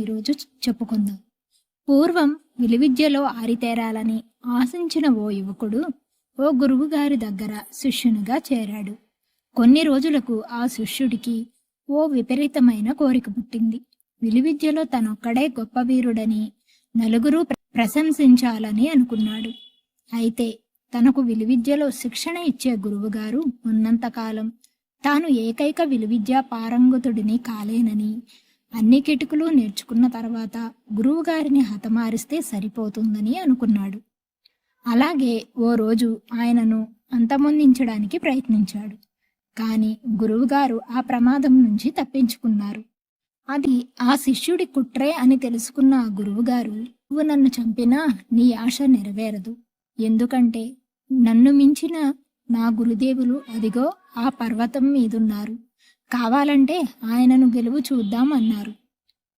ఈరోజు చెప్పుకుందాం. పూర్వం విలువిద్యలో ఆరితేరాలని ఆశించిన ఓ యువకుడు ఓ గురువుగారి దగ్గర శిష్యునిగా చేరాడు. కొన్ని రోజులకు ఆ శిష్యుడికి ఓ విపరీతమైన కోరిక పుట్టింది. విలువిద్యలో తనొక్కడే గొప్ప వీరుడని నలుగురు ప్రశంసించాలని అనుకున్నాడు. అయితే తనకు విలువిద్యలో శిక్షణ ఇచ్చే గురువుగారు ఉన్నంతకాలం తాను ఏకైక విలువిద్యా పారంగతుడిని కాలేనని అన్ని కిటుకులు నేర్చుకున్న తర్వాత గురువుగారిని హతమారిస్తే సరిపోతుందని అనుకున్నాడు. అలాగే ఓ రోజు ఆయనను అంతమొందించడానికి ప్రయత్నించాడు. కానీ గురువుగారు ఆ ప్రమాదం నుంచి తప్పించుకున్నారు. అది ఆ శిష్యుడి కుట్రే అని తెలుసుకున్న ఆ గురువుగారు నువ్వు నన్ను చంపినా నీ ఆశ నెరవేరదు. ఎందుకంటే నన్ను మించిన నా గురుదేవులు అదిగో ఆ పర్వతం మీదున్నారు. కావాలంటే ఆయనను గెలువు చూద్దాం అన్నారు.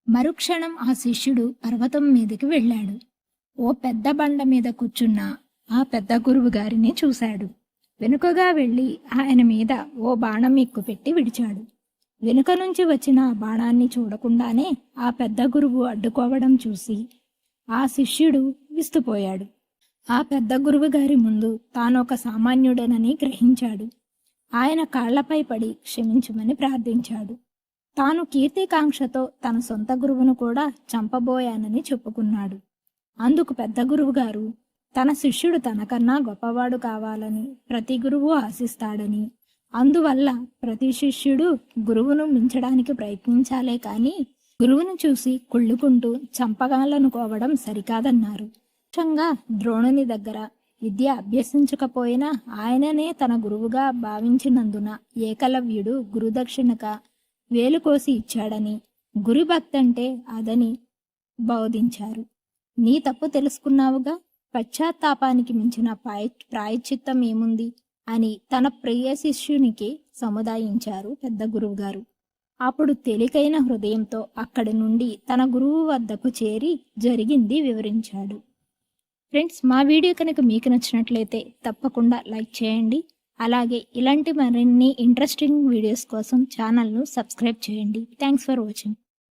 మరుక్షణం ఆ శిష్యుడు పర్వతం మీదకి వెళ్ళాడు. ఓ పెద్ద బండ మీద కూర్చున్న ఆ పెద్ద గురువు గారిని చూశాడు. వెనుకగా వెళ్ళి ఆయన మీద ఓ బాణం ఎక్కుపెట్టి విడిచాడు. వెనుక నుంచి వచ్చిన ఆ బాణాన్ని చూడకుండానే ఆ పెద్ద గురువు అడ్డుకోవడం చూసి ఆ శిష్యుడు విస్తుపోయాడు. ఆ పెద్ద గురువు గారి ముందు తానొక సామాన్యుడనని గ్రహించాడు. ఆయన కాళ్ళపై పడి క్షమించమని ప్రార్థించాడు. తాను కీర్తికాంక్షతో తన సొంత గురువును కూడా చంపబోయానని చెప్పుకున్నాడు. అందుకు పెద్ద గురువుగారు తన శిష్యుడు తనకన్నా గొప్పవాడు కావాలని ప్రతి గురువు ఆశిస్తాడని అందువల్ల ప్రతి శిష్యుడు గురువును మించడానికి ప్రయత్నించాలే కానీ గురువును చూసి కుళ్ళుకుంటూ చంపగాలనుకోవడం సరికాదన్నారు. ముఖ్యంగా ద్రోణుని దగ్గర విద్య అభ్యసించకపోయినా ఆయననే తన గురువుగా భావించినందున ఏకలవ్యుడు గురుదక్షిణక వేలు కోసి ఇచ్చాడని గురుభక్తంటే అదని బోధించారు. నీ తప్పు తెలుసుకున్నావుగా? పశ్చాత్తాపానికి మించిన పాయ ప్రాయశ్చిత్తం ఏముంది? అని తన ప్రియ శిష్యునికి సముదాయించారు పెద్ద గురువుగారు. అప్పుడు తేలికైన హృదయంతో అక్కడి నుండి తన గురువు వద్దకు చేరి జరిగింది వివరించాడు. ఫ్రెండ్స్ మా వీడియో కనుక మీకు నచ్చినట్లయితే తప్పకుండా లైక్ చేయండి. అలాగే ఇలాంటి మరిన్ని ఇంట్రెస్టింగ్ వీడియోస్ కోసం ఛానల్ను సబ్స్క్రైబ్ చేయండి. Thanks for watching